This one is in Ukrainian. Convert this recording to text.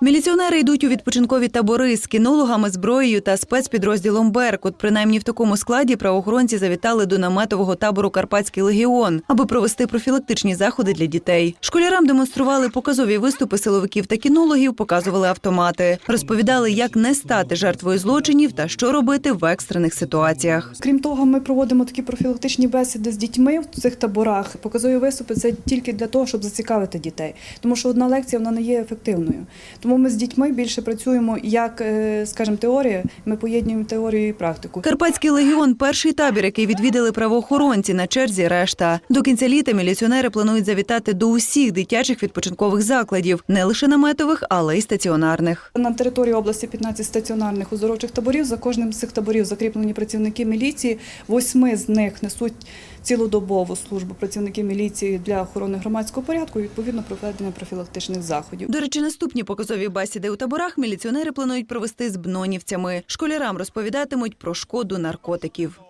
Міліціонери йдуть у відпочинкові табори з кінологами, зброєю та спецпідрозділом Беркут. Принаймні в такому складі правоохоронці завітали до наметового табору Карпатський легіон, аби провести профілактичні заходи для дітей. Школярам демонстрували показові виступи силовиків та кінологів, показували автомати, розповідали, як не стати жертвою злочинів та що робити в екстрених ситуаціях. Крім того, ми проводимо такі профілактичні бесіди з дітьми в цих таборах. Показові виступи це тільки для того, щоб зацікавити дітей, тому що одна лекція вона не є ефективною. Тому ми з дітьми більше працюємо як, е, скажімо, теорія. Ми поєднуємо теорію і практику. Карпатський легіон перший табір, який відвідали правоохоронці. На черзі решта. До кінця літа міліціонери планують завітати до усіх дитячих відпочинкових закладів, не лише наметових, але й стаціонарних. На території області 15 стаціонарних оздоровчих таборів. За кожним з цих таборів закріплені працівники міліції. Восьми з них несуть цілодобову службу працівників міліції для охорони громадського порядку і відповідно проведення профілактичних заходів. До речі, наступні показові бесіди у таборах міліціонери планують провести з бнонівцями. Школярам розповідатимуть про шкоду наркотиків.